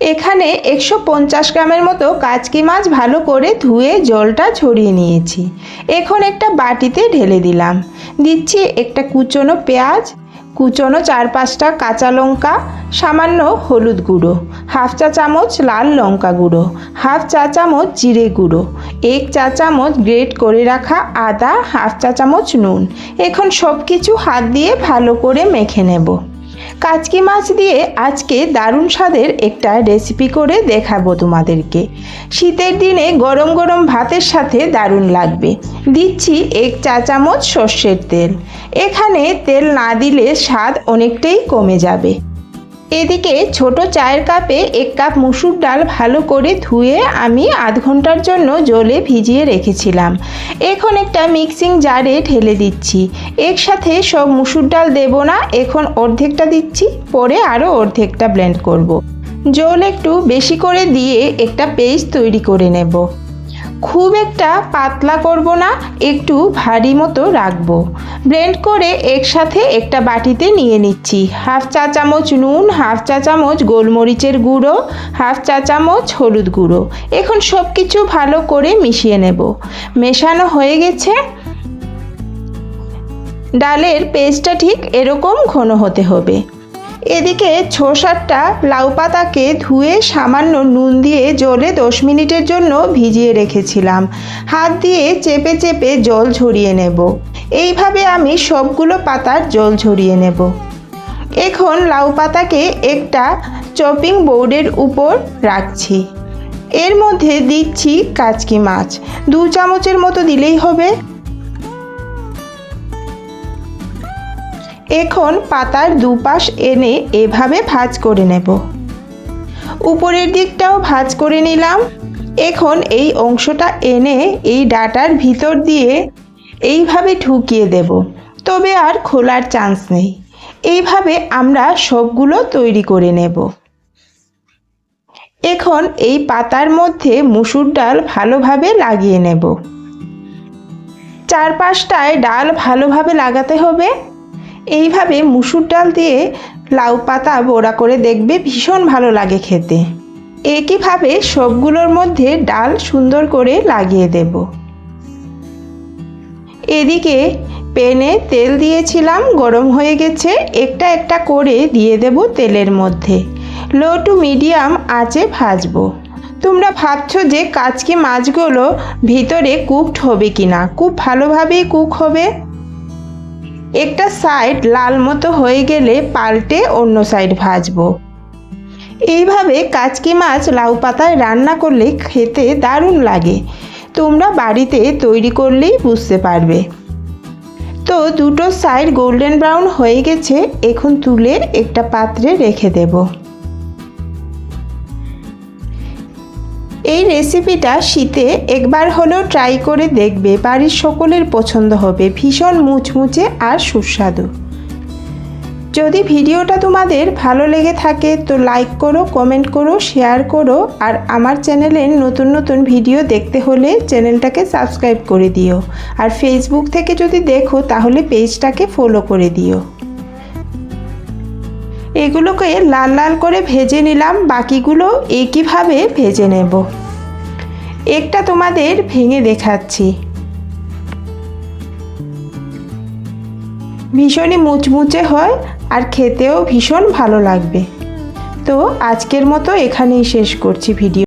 এখানে একশো পঞ্চাশ গ্রামের মতো কাচকি মাছ ভালো করে ধুয়ে জলটা ছড়িয়ে নিয়েছি। এখন একটা বাটিতে ঢেলে দিলাম। দিচ্ছি একটা কুচনো পেঁয়াজ, কুচনো চার পাঁচটা কাঁচা লঙ্কা, সামান্য হলুদ গুঁড়ো, হাফ চা চামচ লাল লঙ্কা গুঁড়ো, হাফ চা চামচ জিরে গুঁড়ো, এক চা চামচ গ্রেট করে রাখা আদা, হাফ চা চামচ নুন। এখন সব কিছু হাত দিয়ে ভালো করে মেখে নেব। কাচকি মাছ দিয়ে আজকে দারুণ স্বাদের একটা রেসিপি করে দেখাবো তোমাদেরকে। শীতের দিনে গরম গরম ভাতের সাথে দারুণ লাগবে। দিচ্ছি এক চা চামচ সর্ষের তেল। এখানে তেল না দিলে স্বাদ অনেকটাই কমে যাবে। এদিকে ছোট চায়ের কাপে এক কাপ মুসুর ডাল ভালো করে ধুয়ে আমি আধ ঘণ্টার জন্য জলে ভিজিয়ে রেখেছিলাম। এখন একটা মিক্সিং জারে ঢেলে দিচ্ছি। একসাথে সব মুসুর ডাল দেব না, এখন অর্ধেকটা দিচ্ছি, পরে আরও অর্ধেকটা ব্লেন্ড করব। জল একটু বেশি করে দিয়ে একটা পেস্ট তৈরি করে নেব। খুব একটা পাতলা করব না, একটু ভারী মতো রাখব। ব্লেন্ড করে একসাথে একটা বাটিতে নিয়ে নিচ্ছি। হাফ চা চামচ নুন, হাফ চা চামচ গোলমরিচের গুঁড়ো, হাফ চা চামচ হলুদ গুঁড়ো। এখন সব কিছু ভালো করে মিশিয়ে নেব। মেশানো হয়ে গেছে। ডালের পেস্টটা ঠিক এরকম ঘন হতে হবে। এদিকে ছ সাতটা লাউ পাতাকে ধুয়ে সামান্য নুন দিয়ে জলে দশ মিনিটের জন্য ভিজিয়ে রেখেছিলাম। হাত দিয়ে চেপে চেপে জল ঝরিয়ে নেব। এইভাবে আমি সবগুলো পাতার জল ঝরিয়ে নেব। এখন লাউ পাতাকে একটা চপিং বোর্ডের উপর রাখছি। এর মধ্যে দিচ্ছি কাচকি মাছ। দু চামচের মতো দিলেই হবে। এখন পাতার দুপাশ এনে এভাবে ভাজ করে নেব। উপরের দিকটাও ভাজ করে নিলাম। এখন এই অংশটা এনে এই ডাটার ভিতর দিয়ে এইভাবে ঢুকিয়ে দেব। তবে আর খোলার চান্স নেই। এইভাবে আমরা সবগুলো তৈরি করে নেব। এখন এই পাতার মধ্যে মুসুর ডাল ভালোভাবে লাগিয়ে নেব। চারপাশটায় ডাল ভালোভাবে লাগাতে হবে। এইভাবে মুসুর ডাল দিয়ে লাউ পাতা বড়া করে দেখবে ভীষণ ভালো লাগে খেতে। একইভাবে সবগুলোর মধ্যে ডাল সুন্দর করে লাগিয়ে দেব। এদিকে প্যানে তেল দিয়েছিলাম, গরম হয়ে গেছে, একটা একটা করে দিয়ে দেব তেলের মধ্যে। লো টু মিডিয়াম আঁচে ভাজবো। তোমরা ভাবছ যে কাচকি মাছগুলো ভিতরে কুকড হবে কি না খুব ভালোভাবেই কুক হবে। একটা সাইড লাল মতো হয়ে গেলে পাল্টে অন্য সাইড ভাজবো। এইভাবে কাচকি মাছ লাউ পাতায় রান্না করলে খেতে দারুণ লাগে। তোমরা বাড়িতে তৈরি করলেই বুঝতে পারবে। তো দুটো সাইড গোল্ডেন ব্রাউন হয়ে গেছে, এখন তুলে একটা পাত্রে রেখে দেবো। এই রেসিপিটা শীতে একবার হলেও ট্রাই করে দেখবে। বাড়ির সকলের পছন্দ হবে। ভীষণ মুচমুচে আর সুস্বাদু। যদি ভিডিওটা তোমাদের ভালো লেগে থাকে, তো লাইক করো কমেন্ট করো শেয়ার করো, আর আমার চ্যানেলের নতুন নতুন ভিডিও দেখতে হলে চ্যানেলটাকে সাবস্ক্রাইব করে দিও। আর ফেসবুক থেকে যদি দেখো, তাহলে পেজটাকে ফলো করে দিও। এগুলোকে লাল লাল করে ভেজে নিলাম, বাকিগুলো একইভাবে ভেজে নেব। একটা তোমাদের ভেঙে দেখাচ্ছি। ভীষণই মুচমুচে হয় আর খেতেও ভীষণ ভালো লাগবে। তো আজকের মতো এখানেই শেষ করছি ভিডিও।